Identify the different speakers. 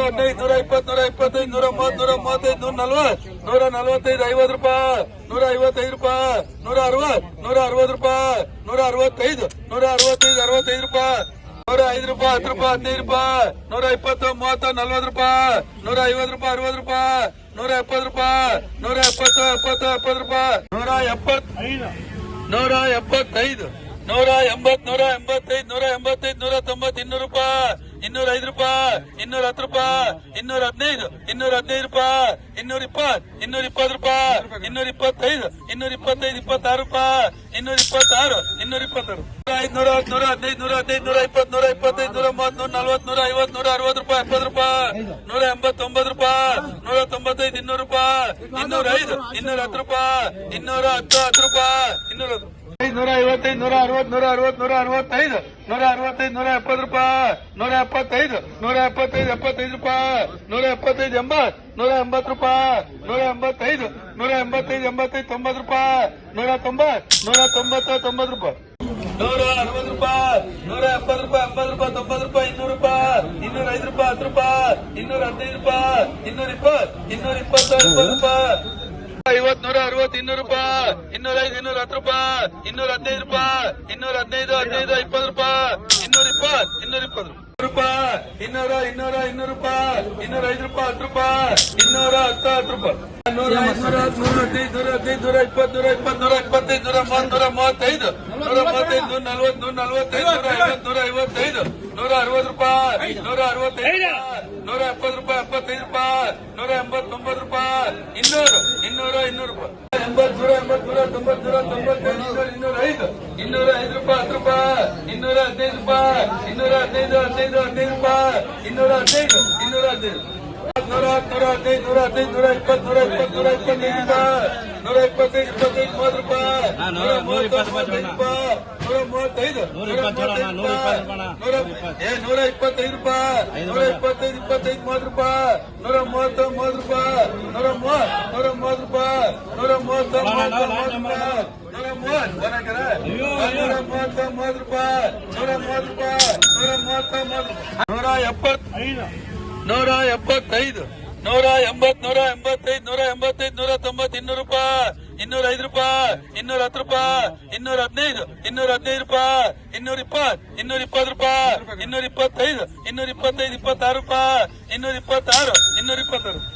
Speaker 1: ಹದಿನೈದು ನೂರ ಇಪ್ಪತ್ತು, ನೂರ ಇಪ್ಪತ್ತೈದು, ನೂರ ಮೂವತ್ ನೂರ ಮೂವತ್ತೈದು, ನೂರ ನಲ್ವತ್ತು, ನೂರ ನಲ್ವತ್ತೈದು, ಐವತ್ತು ರೂಪಾಯಿ, ನೂರ ಐವತ್ತೈದು ರೂಪಾಯಿ, ನೂರ ಅರವತ್ತು ನೂರ ಅರವತ್ತು ರೂಪಾಯಿ, ನೂರ ಅರವತ್ತೈದು ನೂರ ಅರವತ್ತೈದು ಅರವತ್ತೈದು ರೂಪಾಯಿ, ನೂರ ಐದು ರೂಪಾಯಿ, ಹತ್ತು ರೂಪಾಯಿ, ಹದಿನೈದು ರೂಪಾಯಿ, ನೂರ ಇಪ್ಪತ್ತು, ಮೂವತ್ತು, ನಲ್ವತ್ತು ರೂಪಾಯಿ, ನೂರ ಐವತ್ತು ರೂಪಾಯಿ, ಅರವತ್ತು ರೂಪಾಯಿ, ನೂರ ಎಪ್ಪತ್ತು ರೂಪಾಯಿ, ನೂರ ಎಪ್ಪತ್ತು ಎಪ್ಪತ್ತು ಎಪ್ಪತ್ತು ರೂಪಾಯಿ, ನೂರ ಎಪ್ಪತ್ತು, ನೂರ ಎಪ್ಪತ್ತೈದು, ನೂರ ಎಂಬತ್ ನೂರ ಎಂಬತ್ತೈದು ನೂರ ಎಂಬತ್ತೈದು ನೂರ ತೊಂಬತ್ತು ಇನ್ನೂರು ರೂಪಾಯಿ ಇನ್ನೂರ ಐದು ರೂಪಾಯಿ ಇನ್ನೂರ ಹತ್ತು ರೂಪಾಯಿ ಇನ್ನೂರ ಹದಿನೈದು, ಇನ್ನೂರ ಹದಿನೈದು ರೂಪಾಯಿ, ಇನ್ನೂರ ಇಪ್ಪತ್ ಇನ್ನೂರ ಇಪ್ಪತ್ತು ರೂಪಾಯಿ, ಇನ್ನೂರ ಇಪ್ಪತ್ತೈದು ಇನ್ನೂರ ಇಪ್ಪತ್ತೈದು, ಇಪ್ಪತ್ತಾರು ರೂಪಾಯಿ, ಇನ್ನೂರ ಇಪ್ಪತ್ತಾರು ಇನ್ನೂರ ಇಪ್ಪತ್ತಾರು. ಐದ್ನೂರ ನೂರ ಹದಿನೈದು ನೂರ ಹದಿನೈದು, ನೂರ ಇಪ್ಪತ್ತು, ನೂರ ಇಪ್ಪತ್ತೈದು, ನೂರ ಮೂವತ್ತು, ನೂರ ನಲ್ವತ್ತು, ನೂರ ಐವತ್ತು, ನೂರ ಅರವತ್ತು ರೂಪಾಯಿ, ಎಪ್ಪತ್ತು ರೂಪಾಯಿ, ನೂರ ಎಂಬತ್ತೊಂಬತ್ತು ರೂಪಾಯಿ, ನೂರ ತೊಂಬತ್ತೈದು, ಇನ್ನೂರು ರೂಪಾಯಿ, ಇನ್ನೂರ ಐದು, ಇನ್ನೂರ ಹತ್ತು ರೂಪಾಯಿ, ಇನ್ನೂರ ಹತ್ತು ಹತ್ತು ರೂಪಾಯಿ, ಇನ್ನೂರ ಹತ್ತು. ನೂರ ಐವತ್ತೈದು ನೂರ ಅರವತ್ ನೂರ ಅರವತ್ ನೂರ ಅರವತ್ತೈದು ನೂರ ಅರವತ್ತೈದು ನೂರ ಎಪ್ಪತ್ತು ರೂಪಾಯಿ ನೂರ ಎಪ್ಪತ್ತೈದು ನೂರ ಎಪ್ಪತ್ತೈದು ಎಪ್ಪತ್ತೈದು ರೂಪಾಯಿ ನೂರ ಎಪ್ಪತ್ತೈದು ಎಂಬತ್ತು ನೂರ ಎಂಬತ್ತು ರೂಪಾಯಿ ನೂರ ಎಂಬತ್ತೈದು ನೂರ ಎಂಬತ್ತೈದು ಎಂಬತ್ತೈದು ತೊಂಬತ್ತು ರೂಪಾಯಿ ನೂರ ತೊಂಬತ್ ನೂರ ತೊಂಬತ್ತ ತೊಂಬತ್ತು ರೂಪಾಯಿ. ನೂರ ಅರವತ್ತು ರೂಪಾಯಿ ನೂರ ಎಪ್ಪತ್ತು ರೂಪಾಯಿ, ಎಂಬತ್ತು ರೂಪಾಯಿ, ತೊಂಬತ್ತು ರೂಪಾಯಿ, ಇನ್ನೂರು ರೂಪಾಯಿ ಇನ್ನೂರ ಐದು ರೂಪಾಯಿ, ಹತ್ತು ರೂಪಾಯಿ ಇನ್ನೂರ ಹದಿನೈದು ರೂಪಾಯಿ ಇನ್ನೂರ ಇಪ್ಪತ್ತು ಇನ್ನೂರ ಇಪ್ಪತ್ತು ರೂಪಾಯಿ. ಐವತ್ ನೂರ ಅರವತ್ತು ಇನ್ನೂರು ರೂಪಾಯಿ ಇನ್ನೂರ ಐದು ಇನ್ನೂರ ಹತ್ತು ರೂಪಾಯಿ ಇನ್ನೂರ ಹದಿನೈದು ರೂಪಾಯಿ ಇನ್ನೂರ ಹದಿನೈದು ಹದಿನೈದು ಇಪ್ಪತ್ತು ರೂಪಾಯಿ, ಇನ್ನೂರ ಇಪ್ಪತ್ತು ಇನ್ನೂರ ಇಪ್ಪತ್ತು ರೂಪಾಯಿ. ಇನ್ನೂರ ಇನ್ನೂರ, ಇನ್ನೂರು ರೂಪಾಯಿ ಇನ್ನೂರ ಐದು ರೂಪಾಯಿ, ಹತ್ತು ರೂಪಾಯಿ, ಇನ್ನೂರ, ಹತ್ತು ಹತ್ತು ರೂಪಾಯಿ. ನೂರ ನೂರ ನೂರ ಹದಿನೈದು ನೂರ ಹದಿನೈದು, ನೂರ ಇಪ್ಪತ್ತು ನೂರ ಇಪ್ಪತ್ತು, ನೂರ ಇಪ್ಪತ್ತೈದು ನೂರ ಮೂವತ್ತು, ನೂರ ಮೂವತ್ತೈದು ನೂರ ಮೂವತ್ತೈದು ನೂರ ನಲ್ವತ್ತು, ನೂರ ನಲ್ವತ್ತೈದು, ನೂರ ಐವತ್ತು, ನೂರ ಐವತ್ತೈದು, ನೂರ ಅರವತ್ತು ರೂಪಾಯಿ, ನೂರ ಅರವತ್ತೈದು ನೂರ ಎಪ್ಪತ್ತು ರೂಪಾಯಿ, ಎಪ್ಪತ್ತೈದು ರೂಪಾಯಿ, ನೂರ ಎಂಬತ್ತೊಂಬತ್ತು ರೂಪಾಯಿ ಇನ್ನೂರು ಇನ್ನೂರು ಇನ್ನೂರು ಎಂಬತ್ತು ನೂರ ಎಂಬತ್ತು ನೂರ, ತೊಂಬತ್ತು ನೂರ ತೊಂಬತ್ತೈದು ಇನ್ನೂರ ಇನ್ನೂರ ಐದು. ಇನ್ನೂರ ಐದು ರೂಪಾಯಿ, ಹತ್ತು ರೂಪಾಯಿ. ಇನ್ನೂರ ಹದಿನೈದು ರೂಪಾಯಿ. ಇನ್ನೂರ ಹದಿನೈದು ಹದಿನೈದು ಹದಿನೈದು ರೂಪಾಯಿ. ಇನ್ನೂರ ಹದಿನೈದು ಇನ್ನೂರ ಹದಿನೈದು. ನೂರ ಹತ್ತು ನೂರ ಹದಿನೈದು ನೂರ ಹದಿನೈದು, ನೂರ ಇಪ್ಪತ್ತು ನೂರ ಇಪ್ಪತ್ತು, ನೂರ ಇಪ್ಪತ್ತೈದು ನೂರ ಮೂವತ್ತು ಮೂವತ್ತೈದು ರೂಪಾಯಿ ನೂರ ಮೂವತ್ತೈದು ನೂರ ಮೂವತ್ತೈದು ರೂಪಾಯಿ ನೂರ ಏ ನೂರ ಇಪ್ಪತ್ತೈದು ರೂಪಾಯಿ ನೂರ ಇಪ್ಪತ್ತೈದು ಇಪ್ಪತ್ತೈದು ಮೂವತ್ತು ರೂಪಾಯಿ ನೂರ ಮೂವತ್ತು ಮೂವತ್ತು ರೂಪಾಯಿ ನೂರ ಮೂವತ್ತು ನೂರ ಮೂವತ್ತು ರೂಪಾಯಿ ನೂರ ಮೂವತ್ತು ಮೂವತ್ತು ಮೂವತ್ತು ರೂಪಾಯಿ ನೂರ ಮೂವತ್ತು ಬರಕರ ನೂರ ಮೂವತ್ತು ಮೂವತ್ತು ರೂಪಾಯಿ ನೂರ ಮೂವತ್ತು ರೂಪಾಯಿ ನೂರ ಮೂವತ್ತು ಮೂವತ್ತು ನೂರ ಎಪ್ಪತ್ತು ನೂರ ಎಪ್ಪತ್ತೈದು ನೂರ ಎಂಬತ್ ನೂರ ಎಂಬತ್ತೈದು ನೂರ ಎಂಬತ್ತೈದು ನೂರ ತೊಂಬತ್ತು ಇನ್ನೂರು ರೂಪಾಯಿ ಇನ್ನೂರ ಐದು ರೂಪಾಯಿ ಇನ್ನೂರ ಹತ್ತು ರೂಪಾಯಿ ಇನ್ನೂರ ಹದಿನೈದು ಇನ್ನೂರ ಹದಿನೈದು ರೂಪಾಯಿ ಇನ್ನೂರ ಇಪ್ಪತ್ತು ಇನ್ನೂರ ಇಪ್ಪತ್ತು ರೂಪಾಯಿ ಇನ್ನೂರ ಇಪ್ಪತ್ತೈದು ಇನ್ನೂರ ಇಪ್ಪತ್ತೈದು ಇಪ್ಪತ್ತಾರು ರೂಪಾಯಿ ಇನ್ನೂರ ಇಪ್ಪತ್ತಾರು ಇನ್ನೂರ ಇಪ್ಪತ್ತಾರು